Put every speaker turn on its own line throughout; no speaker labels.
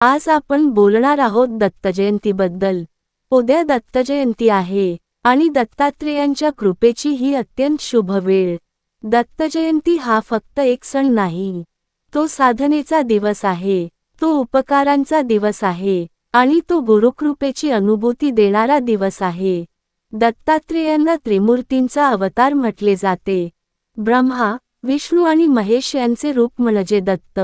आज आपण बोलणार आहोत दत्तजयंतीबद्दल. उद्या दत्तजयंती आहे आणि दत्तात्रेयांच्या कृपेची ही अत्यंत शुभ वेळ. दत्तजयंती हा फक्त एक सण नाही. तो साधनेचा दिवस आहे तो उपकारांचा दिवस आहे आणि तो गुरुकृपेची अनुभूती देणारा दिवस आहे. दत्तात्रेयांना त्रिमूर्तींचा अवतार म्हटले जाते. ब्रह्मा विष्णू आणि महेश यांचे रूप म्हणजे दत्त.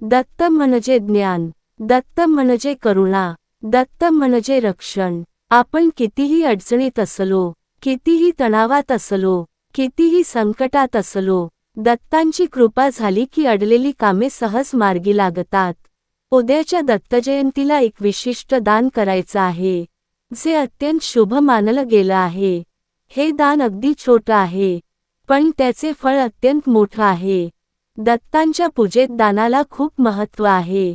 दत्त म्हणजे ज्ञान. दत्त म्हणजे करुणा दत्त म्हणजे रक्षण. आपण कितीही अडचणीत असलो कितीही तणावात असलो कितीही संकटात असलो दत्तांची कृपा झाली की अडलेली कामे सहज मार्गी लागतात. उद्याच्या दत्तजयंतीला एक विशिष्ट दान करायचं आहे. जे अत्यंत शुभ मानलं गेलं आहे. हे दान अगदी छोटं आहे पण त्याचे फळ अत्यंत मोठं आहे. दत्तांच्या पूजेत दानाला खूप महत्त्व आहे.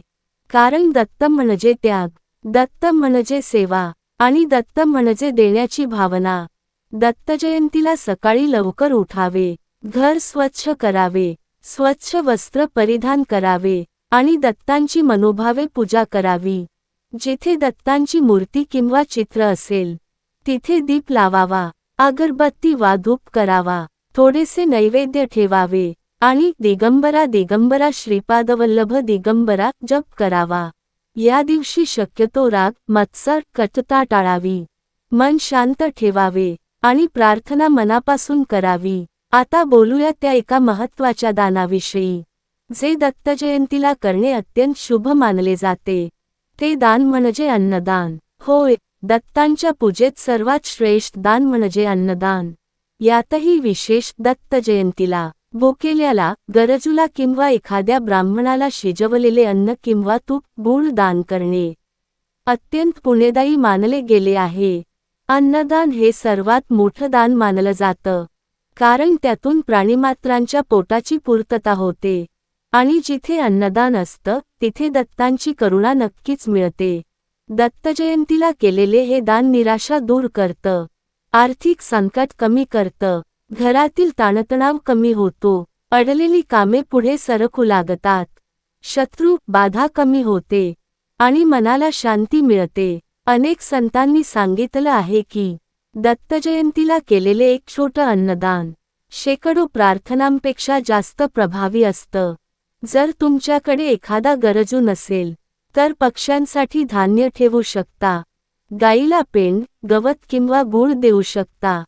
कारण दत्त म्हणजे त्याग दत्त म्हणजे सेवा आणि दत्त म्हणजे देण्याची भावना. दत्तजयंतीला सकाळी लवकर उठावे घर स्वच्छ करावे स्वच्छ वस्त्र परिधान करावे आणि दत्तांची मनोभावे पूजा करावी. जिथे दत्तांची मूर्ती किंवा चित्र असेल तिथे दीप लावावा अगरबत्ती वा धूप करावा थोडेसे नैवेद्य ठेवावे. आणि दिगंबरा दिगंबरा श्रीपादवल्लभ दिगंबरा जप करावा. या दिवशी शक्यतो राग मत्सर कटता टाळावी. मन शांत ठेवावे आणि प्रार्थना मनापासून करावी. आता बोलूया त्या एका महत्त्वाच्या दानाविषयी. जे दत्तजयंतीला करणे अत्यंत शुभ मानले जाते. ते दान म्हणजे अन्नदान. होय दत्तांच्या पूजेत सर्वात श्रेष्ठ दान म्हणजे अन्नदान. यातही विशेष दत्त जयंतीला भोकेल्याला गरजूला किंवा एखाद्या ब्राह्मणाला शिजवलेले अन्न किंवा तूप गुळ दान करणे. अत्यंत पुण्यदायी मानले गेले आहे. अन्नदान हे सर्वात मोठं दान मानलं जातं. कारण त्यातून प्राणीमात्रांच्या पोटाची पूर्तता होते. आणि जिथे अन्नदान असतं तिथे दत्तांची करुणा नक्कीच मिळते. दत्तजयंतीला केलेले हे दान निराशा दूर करतं. आर्थिक संकट कमी करतं. घरातील ताणतणाव कमी होतो. अडलेली कामे पुढे सरकू लागतात. शत्रू बाधा कमी होते. आणि मनाला शांती मिळते. अनेक संतांनी सांगितलं आहे की दत्तजयंतीला केलेले एक छोटं अन्नदान शेकडो प्रार्थनांपेक्षा जास्त प्रभावी असतं. जर तुमच्याकडे एखादा गरजू नसेल तर पक्ष्यांसाठी धान्य ठेवू शकता. गाईला पेंड गवत किंवा गुळ देऊ शकता.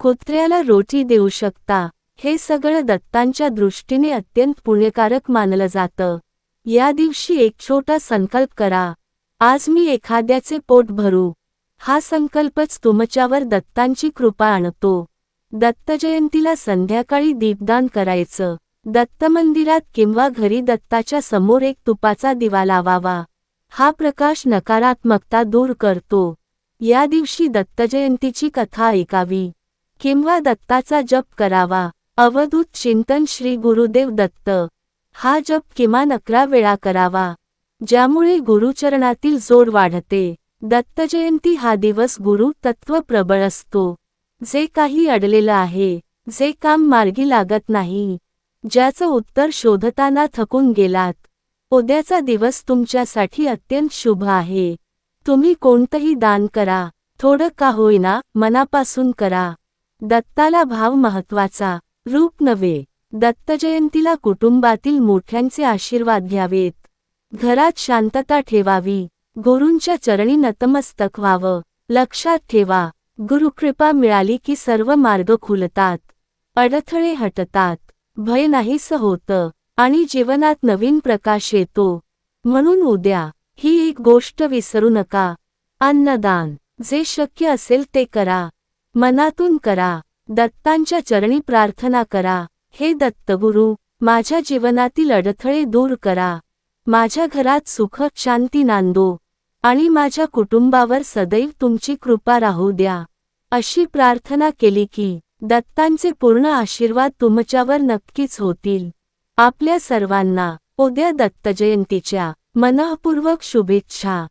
कुत्र्याला रोटी देऊ शकता. हे सगळं दत्तांच्या दृष्टीने अत्यंत पुण्यकारक मानलं जातं. या दिवशी एक छोटा संकल्प करा. आज मी एखाद्याचे पोट भरू. हा संकल्पच तुमच्यावर दत्तांची कृपा आणतो. दत्तजयंतीला संध्याकाळी दीपदान करायचं. दत्त मंदिरात किंवा घरी दत्ताच्या समोर एक तुपाचा दिवा लावावा. हा प्रकाश नकारात्मकता दूर करतो. या दिवशी दत्तजयंतीची कथा ऐकावी. किंवा दत्ताचा जप करावा. अवधूत चिंतन श्री गुरुदेव दत्त. हा जप किमान अकरा वेळा करावा. ज्यामुळे गुरुचरणातील जोड वाढते. दत्तजयंती हा दिवस गुरु तत्व प्रबळ असतो. जे काही अडलेलं आहे जे काम मार्गी लागत नाही ज्याचं उत्तर शोधताना थकून गेलात उद्याचा दिवस तुमच्यासाठी अत्यंत शुभ आहे. तुम्ही कोणतंही दान करा. थोडं का होईना मनापासून करा. दत्ताला भाव महत्त्वाचा रूप नव्हे. दत्तजयंतीला कुटुंबातील मोठ्यांचे आशीर्वाद घ्यावेत. घरात शांतता ठेवावी. गुरूंच्या चरणी नतमस्तक व्हावं. लक्षात ठेवा. गुरुकृपा मिळाली की सर्व मार्ग खुलतात. अडथळे हटतात. भय नाहीस होतं. आणि जीवनात नवीन प्रकाश येतो. म्हणून उद्या ही एक गोष्ट विसरू नका. अन्नदान. जे शक्य असेल ते करा. मनातून करा. दत्तांच्या चरणी प्रार्थना करा. हे दत्तगुरु माझ्या जीवनातील अडथळे दूर करा. माझ्या घरात सुख शांती नांदो. आणि माझ्या कुटुंबावर सदैव तुमची कृपा राहू द्या. अशी प्रार्थना केली की दत्तांचे पूर्ण आशीर्वाद तुमच्यावर नक्कीच होतील. आपल्या सर्वांना उद्या दत्तजयंतीच्या मनःपूर्वक शुभेच्छा.